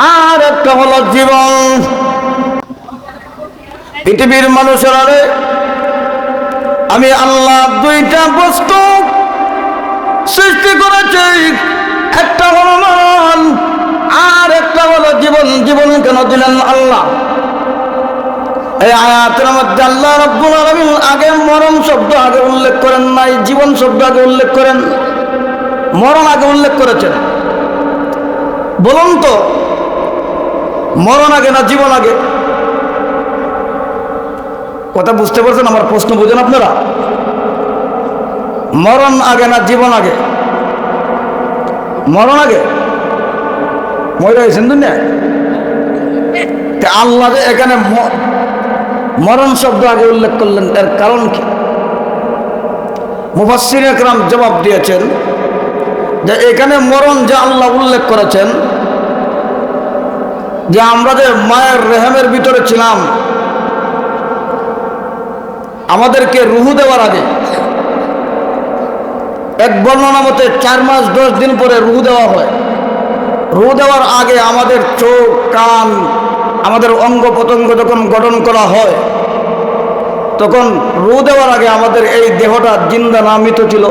আর একটা হলো জীবন। পৃথিবীর মানুষের আরে, আমি আল্লাহ দুইটা বস্তু সৃষ্টি করেছি। একটা হলো মরণ আর একটা হলো জীবন। জীবন কেন দিলেন আল্লাহ? এই আয়াতের মধ্যে আল্লাহ রব্বুল আলামিন আগে মরণ শব্দ আগে উল্লেখ করেন নাই, জীবন শব্দ আগে উল্লেখ করেন, মরণ আগে উল্লেখ করেছেন। বলুন তো মরণ আগে না জীবন আগে? কথা বুঝতে পারছেন আমার প্রশ্ন, বুঝেন আপনারা? মরণ আগে না জীবন আগে? মরণ আগে? মরে গেছেন দুনিয়ায়? আল্লাহ যে এখানে মরণ শব্দ আগে উল্লেখ করলেন, এর কারণ কি? মুফাসির একরাম জবাব দিয়েছেন যে এখানে মরণ যে আল্লাহ উল্লেখ করেছেন যে আমরা যে মায়ের রেহেমের ভিতরে ছিলাম। আমাদেরকে রুহু দেওয়ার আগে। এক বর্ণনা মতে চার মাস দশ দিন পরে রুহু দেওয়া হয়। রুহু দেওয়ার আগে আমাদের চোখ, কান, আমাদের অঙ্গ প্রত্যঙ্গ যখন গঠন করা হয়, তখন রু দেওয়ার আগে আমাদের এই দেহটা জিন্দা নামিত ছিল।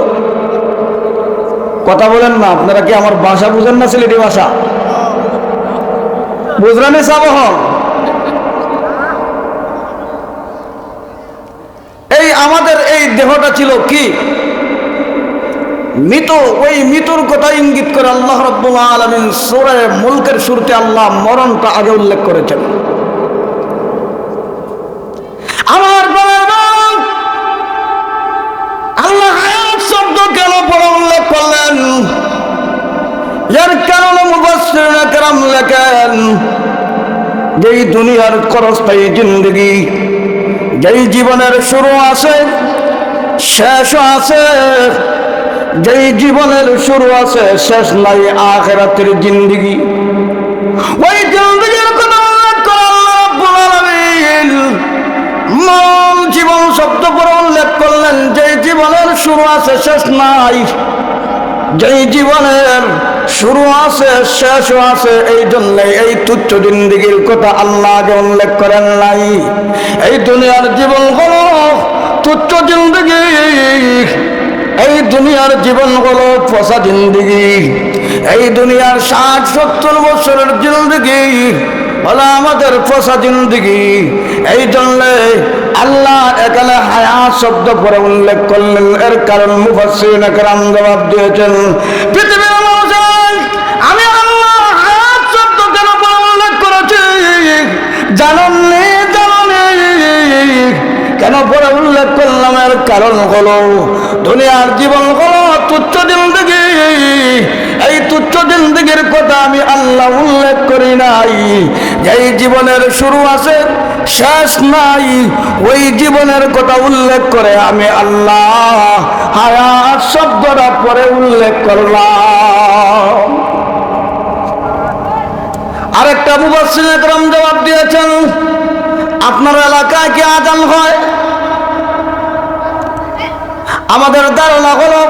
কথা বলেন না, আপনারা কি আমার ভাষা বুঝেন না, সিলেটি ভাষা? বুঝলেন সাবহ এই আমাদের এই দেহটা ছিল কি? মৃত, ওই মৃত্যুর কথা ইঙ্গিত করে আল্লাহ রব্বুল আলমিন সুরে মুলকের শুরুতে আল্লাহ মরণটা আগে উল্লেখ করেছেন। আমার আল্লাহ শব্দ কেন পরে উল্লেখ করলেন। এর কারণে মুবাসসিরিন কেরাম লেখেন, যেই দুনিয়ার করস্থায়ী জিন্দগি, যেই জীবনের শুরু আছে, শেষ আছে, যেই জীবনের শুরু আছে, শেষ নাই আখেরাতের জিন্দগি। ওই জিন্দগির কথা মরণ জীবন শব্দ করে উল্লেখ করলেন যে জীবনের শুরু আছে, শেষ নাই, যেই জীবনের শুরু আছে, শেষও আছে, এই জন্য এই তুচ্ছ জিন্দিগির কথা আল্লাহ আগে উল্লেখ করেন নাই। এই দুনিয়ার জীবন হলো তুচ্ছ জিন্দিগি। এই দুনিয়ার জীবন হলো পশা জিন্দিগি। এই দুনিয়ার ষাট, সত্তর বছরের জিন্দিগি হলো আমাদের পশা জিন্দিগি। এই জন্য আল্লাহ এখানে হায়াত শব্দ করে উল্লেখ করলেন। এর কারণ মুফাসসিরিন একরাম জবাব দিয়েছেন পৃথিবীর জানেননি জানেননি কেন পরে উল্লেখ করলাম এর কারণ হলো, দুনিয়ার জীবন হলো তুচ্ছ জিন্দগি। এই তুচ্ছ জিন্দগির কথা আমি আল্লাহ উল্লেখ করি নাই। যেই জীবনের শুরু আছে, শেষ নাই, ওই জীবনের কথা উল্লেখ করে আমি আল্লাহ হায়াত শব্দটা পরে উল্লেখ করলাম। আরেকটা মুবাসিন জবাব দিয়েছেন, আপনার এলাকায় কি আজান হয়? আমাদের ধারণা হলো,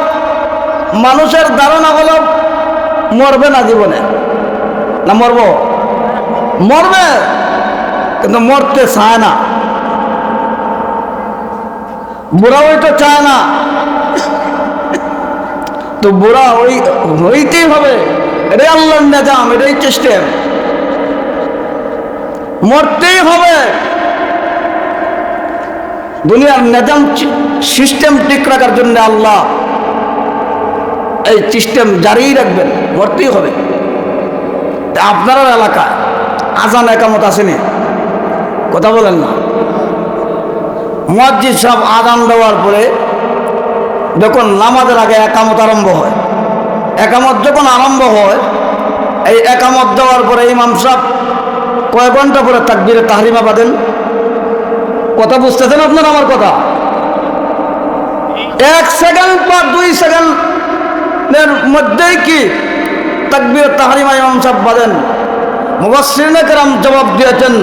মানুষের ধারণা হলো, মরবে না জীবনে। না, মরব? মরবে, কিন্তু মরতে চায় না। বুড়া হইতে চায় না। তো বুড়া হই হইতেই হবে। এটাই আল্লাহর নিজাম, এটাই সিস্টেম মরতেই হবে। দুনিয়ার নিজাম সিস্টেম ঠিক রাখার জন্য আল্লাহ এই সিস্টেম জারি রাখবেন, মরতেই হবে। আপনার এলাকায় আজান একামত আসেনি? কথা বলেন না। মসজিদ সব আজান দেওয়ার পরে যখন নামাজের আগে একামত আরম্ভ হয়, একামত যখন আরম্ভ হয়, এই একামত দেওয়ার পরে ইমাম সাহেব কয় ঘণ্টা পরে তাকবিরে তাহরিমা বাঁধেন? কথা বুঝতেছেন আপনার আমার কথা? এক সেকেন্ড বা দুই সেকেন্ডের মধ্যেই কি তাকবিরে তাহারিমা ইমাম সাহেব বাঁধেন? মুবাসির জবাব দিয়েছেন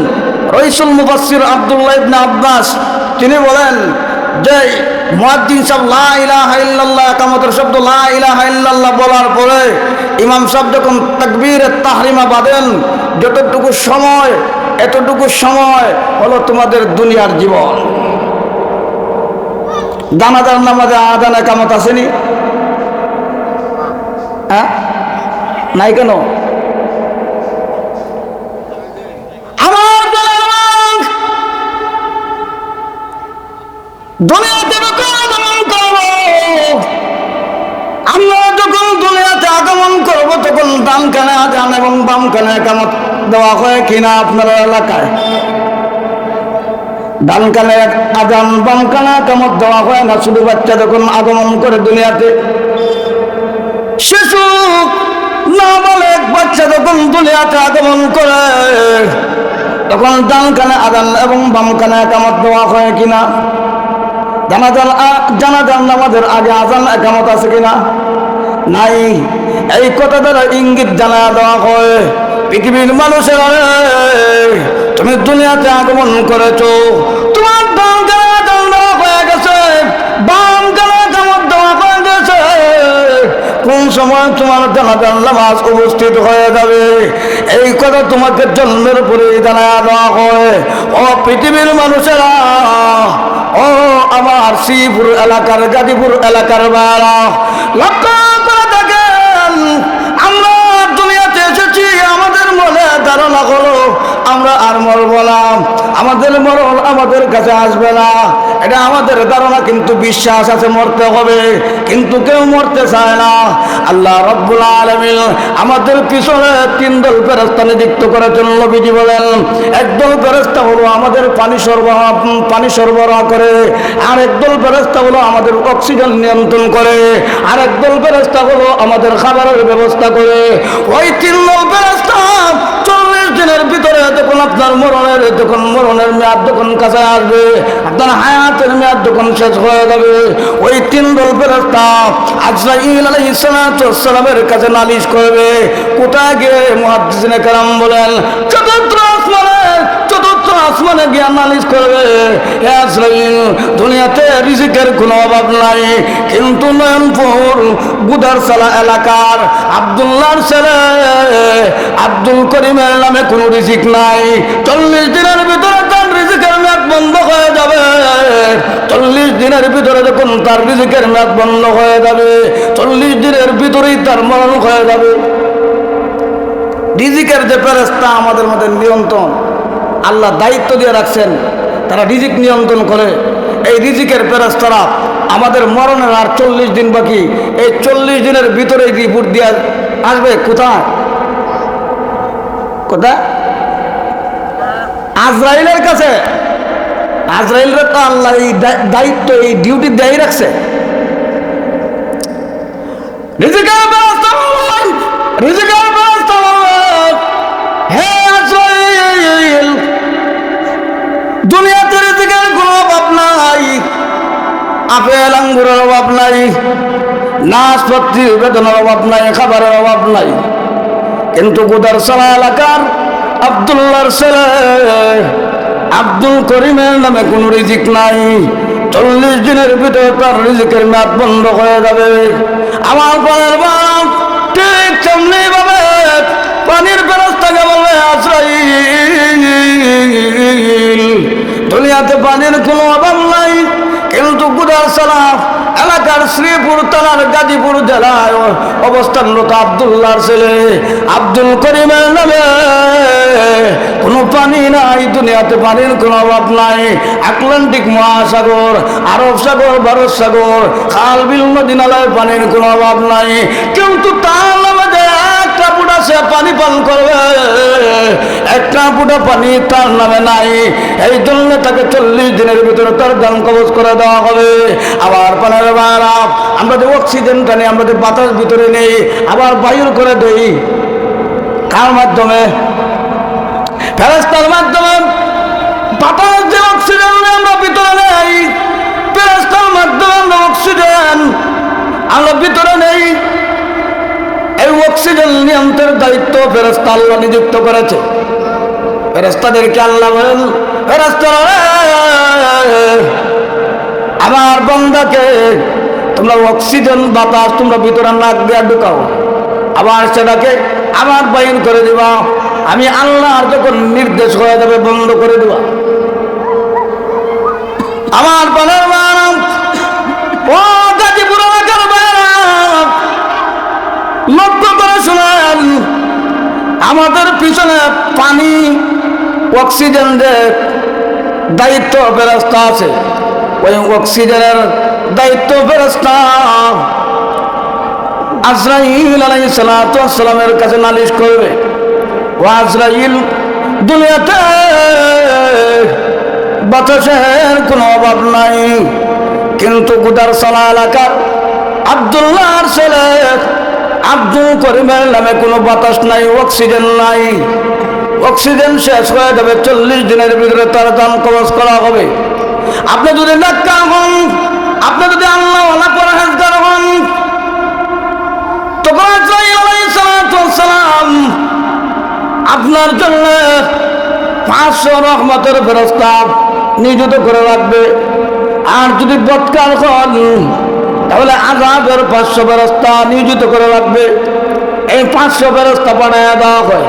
রইসুল মুবাসির আবদুল্লাহ ইবনে আব্বাস। তিনি বলেন যে মুয়াজ্জিন সাহেব লা ইলাহা ইল্লাল্লাহ একামতের শব্দ লা ইলাহা ইল্লাল্লাহ বলার পরে ইমাম সাহেব যখন তাকবীরের তাহরিমা বাঁধেন, যতটুকু সময়, এতটুকু সময় হলো তোমাদের দুনিয়ার জীবন। জানাজার নামাজে আদান একামত আসেনি? হ্যাঁ? নাই কেন? আমার দলের করব তখন ডান কানে আজান এবং বাম কানে একামত দেওয়া হয় কিনা আপনার এলাকায়? ডান কানে আজান, বাম কানে একামত দেওয়া হয় না? শুধু বাচ্চা যখন আগমন করে দুনিয়াতে। শিশু না বলে বাচ্চা যখন দুনিয়াতে আগমন করে, তখন ডান কানে আদান এবং বাম কানে একামত দেওয়া হয় কিনা? জানাজান জানাজান নামাজের আগে আজান একামত আছে কিনা? নাই। এই কথা দ্বারা ইঙ্গিত জানা দেওয়া হয়। পৃথিবীর মানুষের তুমি দুনিয়াতে আগমন করেছ। তোমার কানে আজান দেওয়া হয়ে গেছে। বাম কানে একামত দেওয়া হয়ে গেছে। কোন সময় তোমার জানাজান নামাজ উপস্থিত হয়ে যাবে? এই কথা তোমাকে জন্মের পরে জানা দেওয়া হয়। ও পৃথিবীর মানুষেরা, ও আমার শ্রীপুর এলাকার গাজীপুর এলাকার বাড়া লক্ষ্য করে দেখেন আমরা দুনিয়াতে এসেছি আমাদের মনে ধারণা হলো আমরা আর মরব না। আমাদের মরণ আমাদের কাছে আসবে না। এটা আমাদের ধারণা, কিন্তু বিশ্বাস আছে মরতে হবে। কিন্তু কেউ মরতে চায় না। আল্লাহ রব্বুল আলমিন আমাদের পিছনে তিন দল ফেরস্তা নিযুক্ত করেছেন, নবীজি বলেন একদল ফেরস্তা হলো আমাদের পানি সরবরাহ পানি সরবরাহ করে, আর একদল ফেরস্তা হলো আমাদের অক্সিজেন নিয়ন্ত্রণ করে, আর একদল ফেরস্তা হলো আমাদের খাবারের ব্যবস্থা করে। ওই তিন দল ফেরস্তা দিনের ভিতরে যখন আপনার মরণের, যখন মরণের মেয়াদ যখন কাছে আসবে, আপনার হায়াতের মেয়াদ যখন শেষ হয়ে যাবে, ওই তিন দল ফেরস্তা কাছে নালিশ করবে। কোথায় গিয়ে মহাদিস বলেন, চতুর্থ আসমানে আসমানে গিয়ে নালিশ করবে। দুনিয়াতে রিজিকের কোনো অভাব নাই। কিন্তু নয়নপুর বুদারসালা এলাকার আব্দুল্লাহর ছেলে আব্দুল করিমের নামে কোনো রিজিক নাই। চল্লিশ দিনের ভিতরে তার রিজিকের মেয়াদ বন্ধ হয়ে যাবে। চল্লিশ দিনের ভিতরে যখন তার রিজিকের মেয়াদ বন্ধ হয়ে যাবে, চল্লিশ দিনের ভিতরেই তার মরণ হয়ে যাবে। রিজিকের যে ফেরেস্তা আমাদের মধ্যে নিয়ন্ত্রণ আল্লাহ দায়িত্ব দিয়ে রাখছেন, তারা রিজিক নিয়ন্ত্রণ করে। এই রিজিকের ফেরেস্তারা আমাদের মরণের আর চল্লিশ দিন বাকি, এই চল্লিশ দিনের ভিতরে রিপোর্ট দিয়ে আসবে কোথায়? কোথায়? আজরাইলের কাছে। আজরাইলের তো আল্লাহ এই দায়িত্ব, এই ডিউটি দেয় রাখছে। হে আজরাইল! দুনিয়াতে রিজিকের কোনো অভাব নাই। আপেল, আঙ্গুরের অভাব নাই। নাশপত্রির বেতনের অভাব নাই, খাবারের অভাব নাই। কিন্তু গুদার সালা এলাকার আবদুল্লাহর ছেলে আব্দুল করিমের নামে কোনো রিজিক নাই। চল্লিশ দিনের ভিতরে তার রিজিকের মেয়াদ বন্ধ হয়ে যাবে। আমার পরের বাপ ঠিক তেমনি ভাবে পানির ব্যবস্থাকে বলবে, আশ্রয়। দুনিয়াতে পানির কোনো অভাব নাই। কিন্তু গুদার সালাফ এলাকার শ্রীপুর থানার গাজীপুর জেলায় অবস্থানরত আবদুল্লাহর ছেলে। আব্দুল করিমের নামে কোনো পানি নাই, দুনিয়াতে পানির কোনো অভাব নাই। আটলান্টিক মহাসাগর, আরব সাগর, ভারত সাগর, খাল বিল নদীনালয় পানির কোনো অভাব নাই। কিন্তু তার নামে যে একটা ফুটা সে পানি পান করবে। একটা ফুটা পানি তার নামে নাই। এই জন্য তাকে চল্লিশ দিনের ভিতরে তার দান কবজ করে দেওয়া হবে। আবার পানের বারা আমরা যে অক্সিজেনটা নেই, আমরা যে বাতাস ভিতরে নেই, আবার বায়ুর করে দেই। কার মাধ্যমে? ফেরস্তার মাধ্যমে। বাতাস যে অক্সিজেন আমরা ভিতরে নেই। ফেরস্তার মাধ্যমে আমরা অক্সিজেন আমরা ভিতরে নেই। অক্সিজেন নিয়ন্ত্রণের দায়িত্ব ফেরস্তা আল্লাহ নিযুক্ত করেছে। ফেরস্তাদেরকে আল্লাহ বলেন ফেরস্তারা আমার বন্ধাকে তোমরা অক্সিজেন, বাতাস তোমরা ভিতরে নাক দিয়ে ঢুকাও। আবার সেটাকে আবার বাইন করে দিবা। আমি আল্লাহর যখন নির্দেশ হয়ে যাবে, বন্ধ করে দিবা। আমার বানাম ও গাজীপুর লক্ষ্য করে শুনেন আমাদের পিছনে পানি, অক্সিজেন যে দায়িত্ব ব্যবস্থা আছে, ওই অক্সিজেনের দায়িত্ব ব্যবস্থা আজরাইল আলাইহিস সালামের কাছে নালিশ করবে। ও আজরাইল, দুনিয়াতে বাতাসের কোনো অভাব নাই, কিন্তু গুদার সালা এলাকার আবদুল্লাহর ছেলে আব্দুল করিমের নামে কোনো বাতাস নাই, অক্সিজেন নাই। অক্সিজেন শেষ হয়ে যাবে, চল্লিশ দিনের ভিতরে তার দাম খরচ করা হবে। আপনি যদি ডাক্তার হন, আপনি যদি আল্লাহ পরহেজগার হন আপনার জন্য পাঁচশো রহমতের ফেরস্তা নিয়োজিত করে রাখবে। আর যদি বৎকার হন তাহলে আজাবের পাঁচশো ব্যবস্থা নিয়োজিত করে রাখবে এই পাঁচশো ব্যবস্থা বানায় দেওয়া হয়।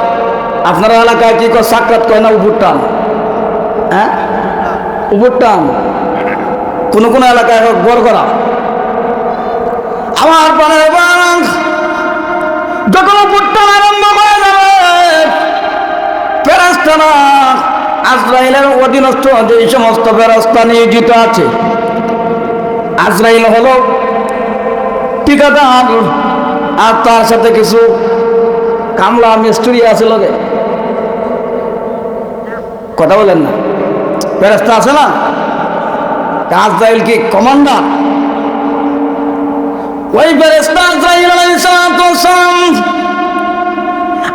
আপনার এলাকায় কি করে সাক্ষাৎ করে না উপর টান? হ্যাঁ? উপর টান? কোনো কোনো এলাকায় গড় করা। আমার পানের বাং যখন উপর টান আরম্ভ হয়ে যাবে ফেরাস্তানা আজরাইলের অধীনস্থ যে সমস্ত ফেরাস্তা নিয়োজিত আছে, আজরাইল হলো ঠিকাদার আর তার সাথে কিছু কামলা মিস্ত্রি আছে লগে। কথা বলেন না। ফেরাস্তা আছে না? আজরাইল কি কমান্ডার? ওই ফেরেস্তা আজরাইল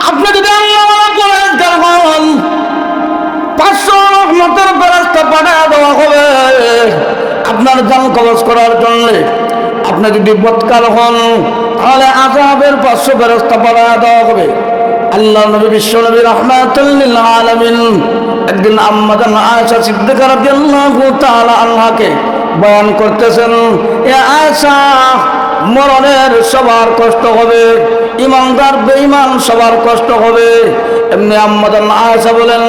আপনি যদি হন, পাঁচশো রহমতের ব্যবস্থা পাঠায় দেওয়া হবে আপনার জান কবচ করার জন্য। আপনি যদি বৎকার হন, তাহলে আজাবের পাঁচশো ব্যবস্থা পাঠায় দেওয়া হবে। আল্লাহ নবী, বিশ্ব নবী রহমাতুল্লিল আলমিন একদিন আম্মাদান আয়েশা সিদ্দিকা রাদিয়াল্লাহু তাআলা আনহাকে বয়ান করতেছেন, এ আয়েশা, মরণের সবার কষ্ট হবে, ইমানদার, বেঈমান সবার কষ্ট হবে। এমনি আম্মাদান আয়েশা বলেন,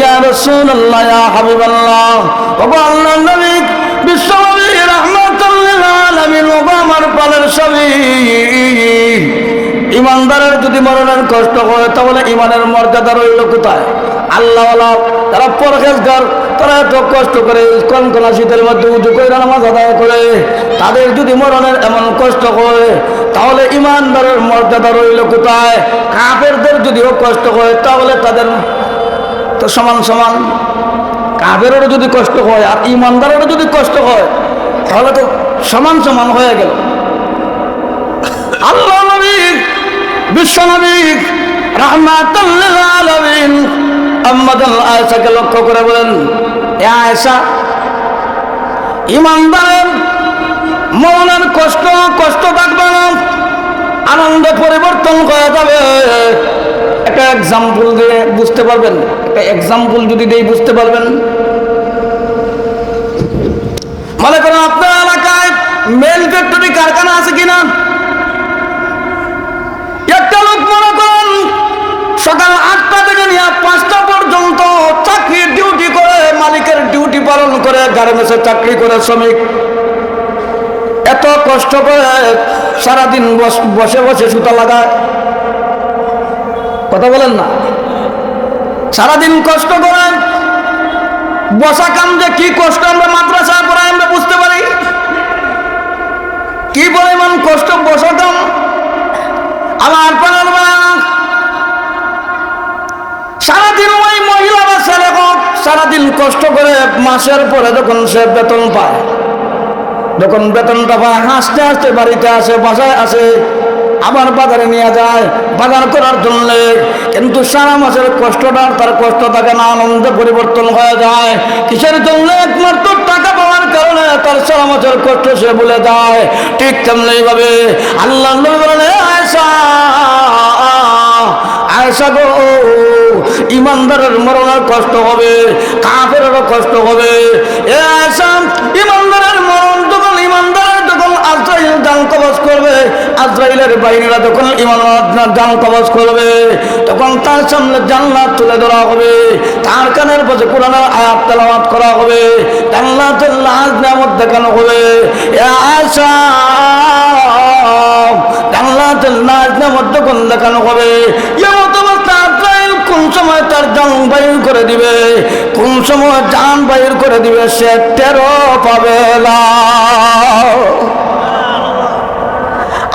ইয়া রাসূলুল্লাহ, ইয়া হাবিবাল্লাহ, ওগো আল্লাহর নবী রাহমাতুল আলামিন ওগো আমার পালের সবই ইমানদারের যদি মরণের কষ্ট হয়, তাহলে ইমানের মর্যাদা রইল কোথায়? আল্লাহ তারা পরহেজগার, তারা এত কষ্ট করে কনকনা শীতের মধ্যে উঁচু করে নামাজ আদায় করে। তাদের যদি মরণের এমন কষ্ট হয়, তাহলে ইমানদারের মর্যাদা রইল কোথায়? কাফেরদের যদিও কষ্ট হয়, তাহলে তাদের তো সমান সমান। কাফেরেরও যদি কষ্ট হয়, আর ইমানদারেরও যদি কষ্ট হয় তাহলে তো সমান সমান হয়ে গেল। আল্লাহ নবী বিশ্ব নবী রহমাতুল্লিল আলামিন আম্মাদাল আয়েশাকে লক্ষ্য করে বলেন, এ আয়েশা, ইমানদারের মরণের কষ্ট কষ্ট থাকবে না, আনন্দ পরিবর্তন করা যাবে। একটা এক্সাম্পল দিয়ে বুঝতে পারবেন, একটা এক্সাম্পল যদি দিয়ে বুঝতে পারবেন মনে করেন আপনার এলাকায় মেল ফ্যাক্টরি কারখানা আছে কিনা? একটা লোক মনে করেন সকাল আটটা থেকে নিয়ে পাঁচটা পর্যন্ত চাকরির ডিউটি করে, মালিকের ডিউটি পালন করে গার্মেন্টসে চাকরি করে শ্রমিক। এত কষ্ট করে সারাদিন বস- বসে সুতা লাগায়। কথা বলেন না। সারাদিন কষ্ট করে বসা কাম যে কি কষ্ট আমরা মাদ্রাসায় পড়াই আমরা বুঝতে পারি? কি বলে পরিমাণ কষ্ট বসা কাম? আমার পাড়ার সারাদিন ওই মহিলা বা ছেলে হোক, সারাদিন কষ্ট করে মাসের পরে যখন সে বেতন পায়, যখন বেতনটা পায়, হাসতে হাসতে বাড়িতে আসে, বাসায় আসে আবার বাজারে নিয়ে যায়। বাজার করার জন্য। কিন্তু সারা মাসের কষ্টটা তার কষ্ট থাকে না আনন্দে পরিবর্তন হয়ে যায়। কিসের জন্য? একমাত্র টাকা পাওয়ার কারণে তার সারা মাসের কষ্ট সে ভুলে যায়। ঠিক তেমনি এইভাবে আল্লাহ "এ আয়েশা আয়েশা গো, ইমানদারের মরণের কষ্ট হবে কাফেরও কষ্ট হবে। এ আয়েশা ইমানদারের করবে আজরাইলের বাহিনীরা যখন ইমান জান কবজ করবে, তখন তার সামনে জান্নাত তুলে ধরা হবে। তার কানের পাশে কোরআনের আয়াত তেলাওয়াত করা হবে। জান্নাতের লাজ নামত দেখানো হবে। আশা জান্নাতের লাজ নামত যখন দেখানো হবে এমত কোন সময় তার জান বাইর করে দিবে? কোন সময় জান বাইর করে দিবে? সে তেরো পাবে না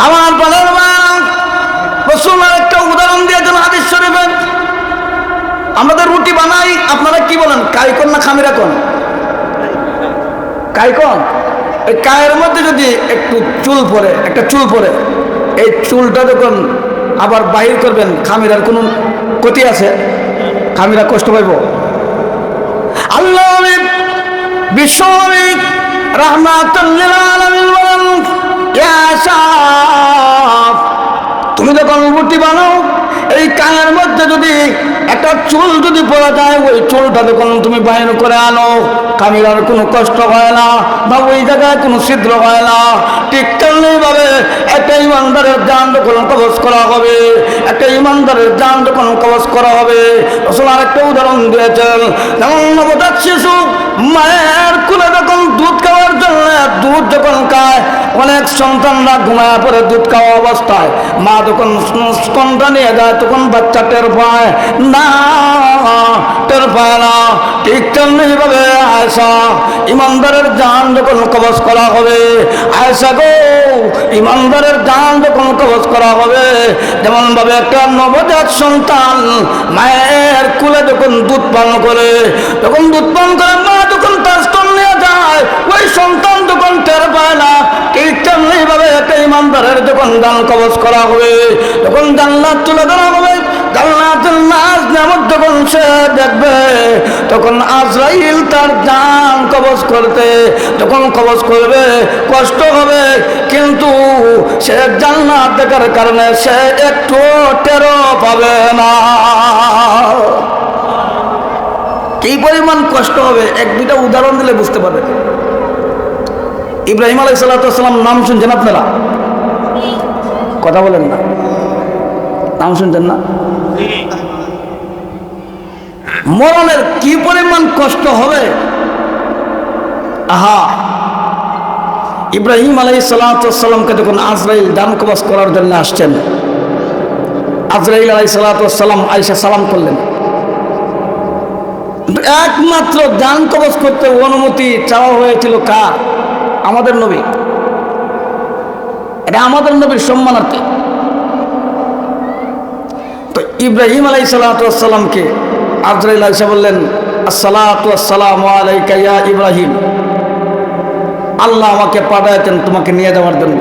আমার বলার মা রসুল একটা উদাহরণ দিয়েছেন হাদিস শরীফে আমাদের রুটি বানাই আপনারা কি বলেন কাইকন না খামিরা কোন? কাইকন এই কায়ের মধ্যে যদি একটু চুল পরে একটা চুল পরে এই চুলটা যখন আবার বাহির করবেন খামিরার কোনো ক্ষতি আছে? খামিরা কষ্ট পাইব? আল্লাহ বিশ্ব রহমাতুল্লিল আলামিন বলেন শাফ, তুমি যখন রুটি বানাও এই কানের মধ্যে যদি একটা চুল যদি পড়া যায়, ওই চুলটা যখন তুমি বাইর করে আনো, কামিলার কোনো কষ্ট হয় না বা ওই জায়গায় কোনো ছিদ্র হয় না, ঠিক তেমনি ভাবে একটা ইমানদারের যান যখন কবচ করা হবে, একটা ইমানদারের যান যখন কবচ করা হবে, রসুল আরেকটা উদাহরণ দিয়েছেন, যেমন নবজাত শিশু মায়ের কুলে যখন দুধ খাওয়ার জন্য দুধ যখন খায় অনেক সন্তানরা ঘুমায় পড়ে দুধ খাওয়া অবস্থায়। মা যখন স্তনটা নিয়ে যায়, তখন বাচ্চা টের পায়, না, টের পায় না। ঠিক তেমনি ভাবে আয়সা ইমানদারের জান যখন কবচ করা হবে আয়সা গো, ইমানদারের যান যখন কবচ করা হবে, যেমন ভাবে একটা নবজাত সন্তান মায়ের কুলে যখন দুধ পান করে, যখন দুধ পান করে মা যখন তার স্তন নিয়ে যায়, ওই সন্তান যখন টের পায় না ঠিক তেমনি ভাবে একটা ইমানদারের যখন দান কবচ করা হবে, যখন জান্নাত তুলে ধরা হবে জান্নাতের নাচ নামত যখন সে দেখবে, তখন আজরাইল তার জান কবচ করতে, যখন কবচ করবে, কষ্ট হবে। কিন্তু সে জান্নাত দেখার কারণে সে একটু টেরো পাবে না। কি পরিমাণ কষ্ট হবে? এক দুটা উদাহরণ দিলে বুঝতে পারবে। ইব্রাহিম আলাই সাল্লাম নাম শুনছেন আপনারা? কথা বলেন না। নাম শুনছেন না? মরণের কি পরিমাণ কষ্ট হবে? আহা! ইব্রাহিম আলাই সাল্লামকে যখন আজরাইল দান কবাস করার জন্য আসছেন, আজরাইল আলাই সাল্লাম আইসা সালাম করলেন। একমাত্র দান কবচ করতে অনুমতি চাওয়া হয়েছিল কার? আমাদের নবী। এটা আমাদের নবীর সম্মানার্থে। তো ইব্রাহিম আলাই সালাতামকে আজরাইল আইসা বললেন আসসালাতাম ইব্রাহিম। আল্লাহ আমাকে পাঠাইতেন তোমাকে নিয়ে যাওয়ার জন্য।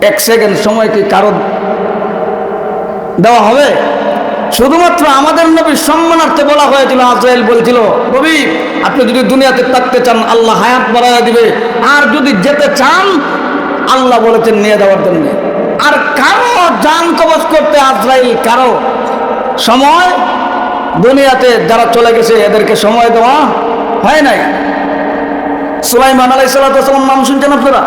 এক সেকেন্ড সময় কি কারও দেওয়া হবে? শুধুমাত্র আমাদের নবীর সম্মানার্থে বলা হয়েছিল, আজরাইল বলছিল, নবী, আপনি যদি দুনিয়াতে থাকতে চান, আল্লাহ হায়াত বাড়াইয়া দিবে। আর যদি যেতে চান, আল্লাহ বলেছেন নিয়ে যাওয়ার জন্য। আর কারও যান কবচ করতে আজরাইল কারও সময়, দুনিয়াতে যারা চলে গেছে, এদেরকে সময় দেওয়া হয় নাই। সুলাইমান আলাই সাল্লাম নাম শুনছেন আপনারা?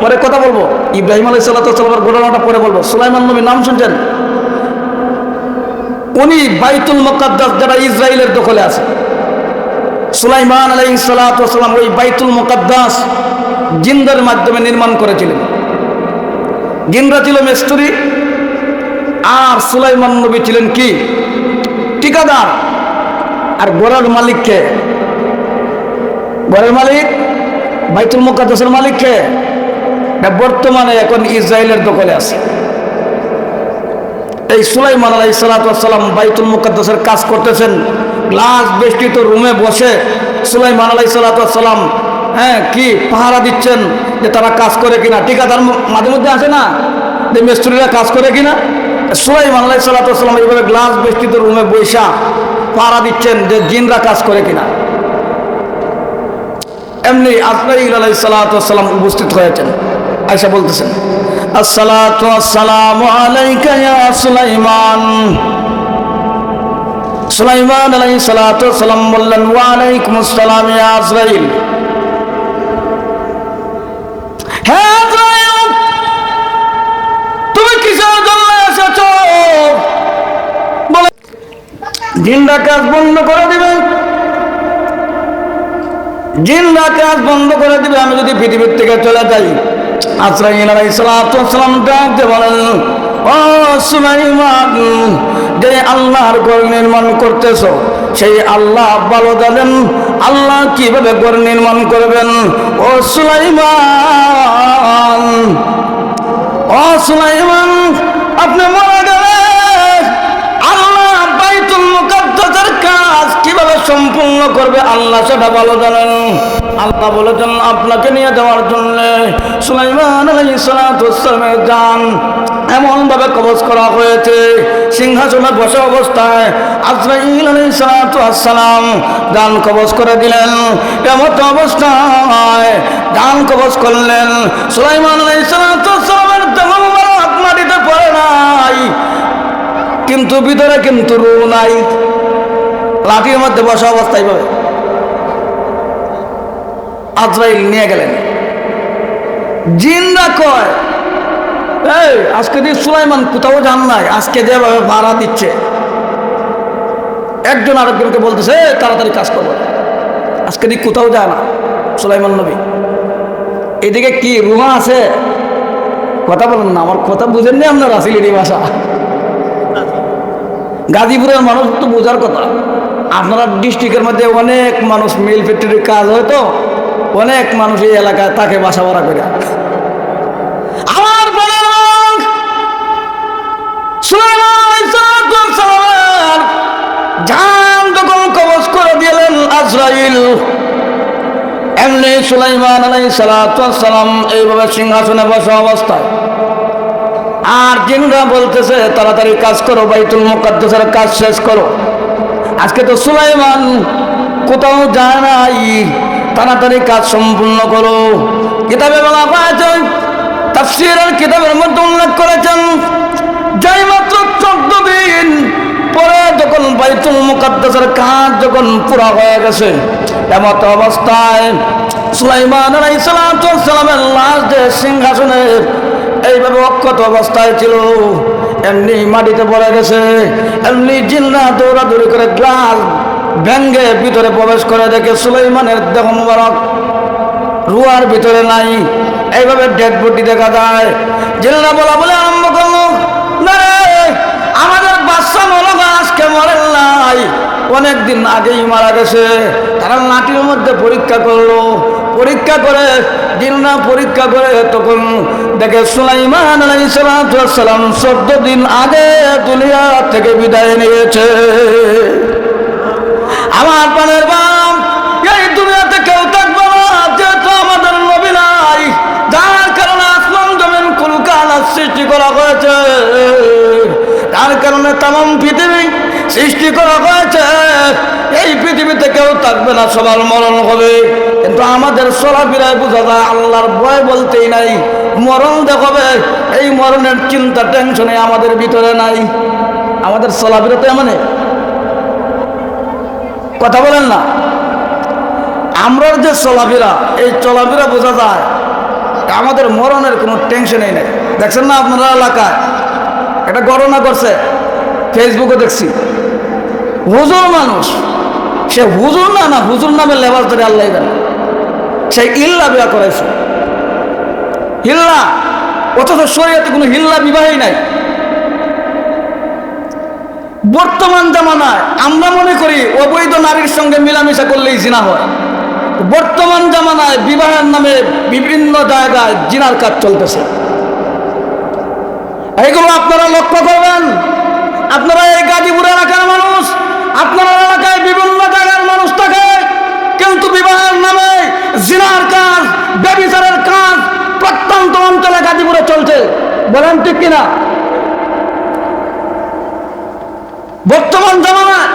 পরে কথা বলব। ইব্রাহিম আলাই সাল্লামের ঘটনাটা পরে বলব। সুলাইমান নবী নাম শুনছেন? উনি বাইতুল মোকাদ্দাস যারা ইসরায়েলের দখলে আছে। সুলাইমান আলাই সালাম ওই বাইতুল মোকাদ্দাস জিন্দার মাধ্যমে নির্মাণ করেছিলেন। জিন্দা ছিল মেস্তুরি, আর সুলাইমান নবী ছিলেন কি? ঠিকাদার। আর গোড়ার মালিককে ঘরের মালিক? বাইতুল মোকাদ্দাসের মালিককে বর্তমানে এখন ইসরায়েলের দখলে আছে। এই সুলাইমান আলাই সালাতাম বাইতুল মুকাদ্দাসের কাজ করতেছেন। গ্লাস বেষ্টিত রুমে বসে সুলাইমান আলাই সালাতাম হ্যাঁ কি পাহারা দিচ্ছেন যে তারা কাজ করে কিনা? ঠিকাদার মাঝে মধ্যে আসে না? যে মিস্ত্রিরা কাজ করে কিনা? সুলাইমান আলাই সালাতাম এইভাবে গ্লাস বেষ্টিত রুমে বৈশা পাহারা দিচ্ছেন যে জিনরা কাজ করে কিনা। এমনি আজরাইল আলাই সালাতাম উপস্থিত হয়েছেন। আয়সা বলতেছেন তুমি কিসের জন্য এসেছ? জিন্দা কাজ বন্ধ করে দিবে। জিন্দা কাজ বন্ধ করে দিবে, আমি যদি পৃথিবীর থেকে চলে যাই। বলেন, ও যে নির্মাণ সেই আল্লাহ ভালো জানেন, আল্লাহ কীভাবে ঘর নির্মাণ করবেন? ও সুলাইমান ও সুলাইমান, আপনি মারা গেলেন আল্লাহ কাজ কীভাবে সম্পূর্ণ করবে, আল্লাহ সেটা ভালো জানেন। আল্লাহ বলেছেন আপনাকে নিয়ে যাওয়ার জন্য সুলাইমান আলাইহিস সালাতু ওয়াসসালামের জান এমন ভাবে কবজ করা হয়েছে। সিংহাসনে বসে অবস্থায় আজরাইল ওয়াসসালাম জান কবজ করে দিলেন। এমত অবস্থায় জান কবজ করলেন। সুলাইমান ওয়াসসালামের দেহ মাটিতে পড়ে নাই। কিন্তু ভিতরে কিন্তু রু নাই। লাঠির মধ্যে বসা অবস্থায় পাবে আজরাইল নিয়ে গেলেন। জিন্দা কয়, এই, আজকে দিয়ে সুলাইমান কোথাও যান নাই, আজকে যেভাবে ভাড়া দিচ্ছে। একজন আরেকজনকে বলতেছে তাড়াতাড়ি কাজ করব আজকে দিয়ে কোথাও যায় না, সুলাইমান নবী। এদিকে কি রুহা আছে? কথা বলেন না, আমার কথা বুঝেননি আপনার আসিলিটি ভাষা। গাজীপুরের মানুষ তো বোঝার কথা। আপনারা ডিস্ট্রিক্টের মধ্যে অনেক মানুষ মিল ফ্যাক্টরির কাজ হয় তো। অনেক মানুষ এই এলাকায় তাকে বাসা ভাড়া করে। করে আজরাইল, এমনি সুলাইমান আলাই সালাম এইভাবে সিংহাসনে বসা অবস্থায়। আর বলতেছে, তাড়াতাড়ি কাজ করো কাজ শেষ করো। আজকে তো সুলাইমান কোথাও যায় নাই। তাড়াতাড়ি কাজ সম্পূর্ণ করো। কিতাবে বলা হয়েছে তাফসীরের কিতাবের মধ্যে উল্লেখ করেছেন যাই মাত্র চোদ্দ দিন পরে যখন বাইতুল মুকাদ্দাসের কাজ যখন পুরা হয়ে গেছে, এমত অবস্থায় সুলাইমান আলাইহিস সালামের লাশ যে সিংহাসনের এইভাবে অক্ষত অবস্থায় ছিল, এমনি মাটিতে পড়ে গেছে, এমনি জিন্না দৌড়াদৌড়ি করে গ্লাস ভেঙ্গে ভিতরে প্রবেশ করে দেখে সুলাইমানের দেহ মুবারক। রুয়ার ভিতরে নাই। এইভাবে ডেড বডি দেখা যায়। জিল্লা বলা, বলে, আরম্ভ করল, না আমাদের বাচ্চা হয় আজকে মরেন নাই। অনেক দিন আগেই মারা গেছে। তারা মাটির মধ্যে পরীক্ষা করল। পরীক্ষা করে দিনরা পরীক্ষা করে তখন দেখে সুলাইমান আলাইসালাম চোদ্দ দিন আগে দুনিয়া থেকে বিদায় নিয়েছে। তাম পৃথিবী সৃষ্টি করা হয়েছে। এই পৃথিবীতে কেউ থাকবে না, সবার মরণ হবে। কিন্তু আমাদের চলাফেরায় বোঝা যায়, আল্লাহর ভয় বলতেই নাই, মরণ দেখাবে। এই মরণের চিন্তা, টেনশনে আমাদের ভিতরে নাই। আমাদের চলাফেরা তো এমন কথা বলেন না। আমরার যে চলাফেরা, এই চলাফেরা বোঝা যায়, আমাদের মরণের কোনো টেনশনই নেই। দেখছেন না আপনারা এলাকায়? একটা ঘটনা করছে। ফেসবুকে দেখছি। হুজুর মানুষ। সে হুজুর না না, হুজুর নামে লেবার ধরে আল্লাহ জানে। সে ইল্লা বিবাহ করেছে হিল্লা, অথচ শরীয়তে কোনো হিল্লা বিবাহই নাই। বর্তমান জামানায় আমরা মনে করি অবৈধ নারীর সঙ্গে মিলামিশা করলেই জিনা হয়। বর্তমান জামানায় বিবাহের নামে বিভিন্ন জায়গায় জিনার কাজ চলতেছে। এইগুলো আপনারা লক্ষ্য করবেন। আপনারা এই গাজীপুর এলাকার মানুষ, আপনার এলাকায় বিভিন্ন জায়গার মানুষ থাকে, কিন্তু বিবাহের নামে জিনার কাজ ব্যবিচারের কাজ প্রত্যন্ত অঞ্চলে গাজীপুরে চলছে। বলেন ঠিক কিনা? বর্তমান জামানায়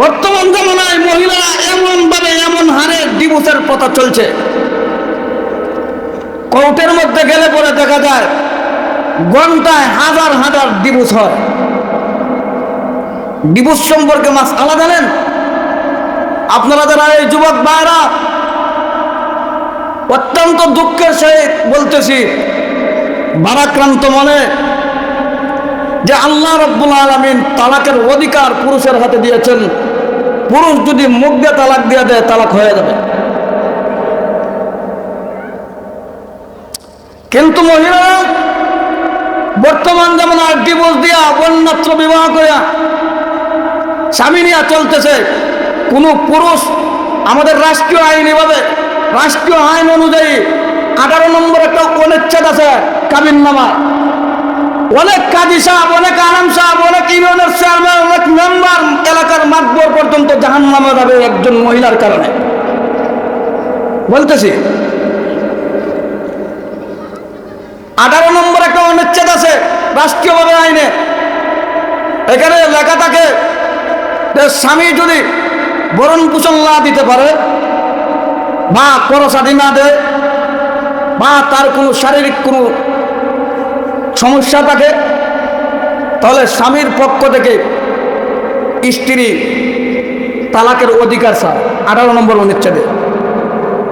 বর্তমান জামানায় মহিলারা এমন ভাবে এমন হারে ডিভোর্সের পথা চলছে। কোর্টের মধ্যে গেলে পরে দেখা যায় ঘন্টায় হাজার হাজার ডিভোর্স হয়। ডিভোর্স সম্পর্কে মাস আলাদা জানেন আপনারা যারা এই যুবক ভাইরা, অত্যন্ত দুঃখের সহিত বলতেছি, ভারাক্রান্ত মনে, যে আল্লাহ রব্বুল আলমিন তালাকের অধিকার পুরুষের হাতে দিয়েছেন। পুরুষ যদি মুখ দিয়ে তালাক দিয়ে দেয়, তালাক হয়ে যাবে। কিন্তু মহিলারা বর্তমান যেমন আর ডিভোর্স দিয়া বন্যাত্র বিবাহ করিয়া স্বামী নিয়ে চলতেছে, কোনো পুরুষ আমাদের রাষ্ট্রীয় আইন এভাবে, রাষ্ট্রীয় আইন অনুযায়ী আঠারো নম্বর একটা অনিচ্ছেদ আছে, কাবিন নামা। অনেক কাজী সাহেব, অনেক আনাম সাহেব, অনেক ইউনিয়নের চেয়ারম্যান অনেক মেম্বার এলাকার মাতবর পর্যন্ত জাহান নামে যাবে একজন মহিলার কারণে। বলতেছি, আঠারো অনুচ্ছেদ আছে, রাষ্ট্রীয়ভাবে আইনে। এখানে লেখা থাকে স্বামী যদি বরণ পোষণ না দিতে পারে বা করসাদি না দেয় বা তার কোনো শারীরিক কোনো সমস্যা থাকে, তাহলে স্বামীর পক্ষ থেকে স্ত্রী তালাকের অধিকার চায়। আঠারো নম্বর অনুচ্ছেদে।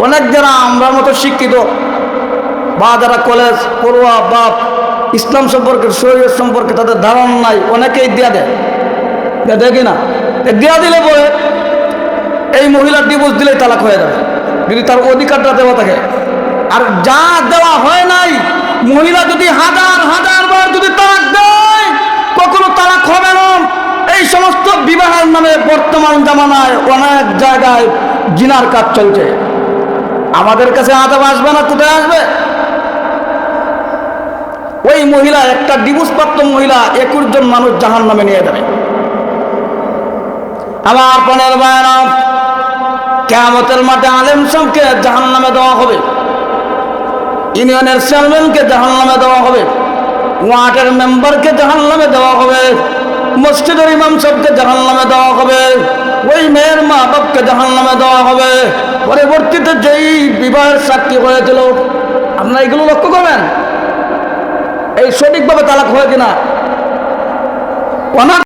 অনেক যারা আমরা মতো শিক্ষিত, বা যারা কলেজ পড়ুয়া বা ইসলাম সম্পর্কে শরীর সম্পর্কে তাদের ধারণা নাই, অনেকেই দেয়া দেয়। দেয়া, দেয় কি না এ দেয়া দিলে পরে এই মহিলার ডিভোর্স দিলেই তালাক হয়ে যাবে। যদি তার অধিকারটা দেওয়া থাকে। আর যা দেওয়া হয় নাই, মহিলা যদি হাজার হাজার বার যদি তালাক দেয়, কখনো তালাক হবে না। এই সমস্ত বিবাহের নামে বর্তমান জামানায় অনেক জায়গায় জিনার কাজ চলছে। আমাদের কাছে আদাব আসবে না, কোথায় আসবে? ওই মহিলা, একটা ডিভোর্সপ্রাপ্ত মহিলা, একুশ জন মানুষ জাহান নামে নিয়ে যাবে। আমার পনেরো বায়না কেমতের মাঠে আলেম সবকে জাহান নামে দেওয়া হবে। ইউনিয়নের চেয়ারম্যানকে জাহান নামে দেওয়া হবে। ওয়ার্ডের মেম্বারকে জাহান নামে দেওয়া হবে। মসজিদের ইমাম সবকে জাহান নামে দেওয়া হবে। ওই মেয়ের মা বাপকে জাহান নামে দেওয়া হবে। পরবর্তীতে যেই বিবাহের সাক্ষী হয়েছিল, আপনারা এগুলো লক্ষ্য করবেন? এই সঠিকভাবে তালাক হয় কিনা অনার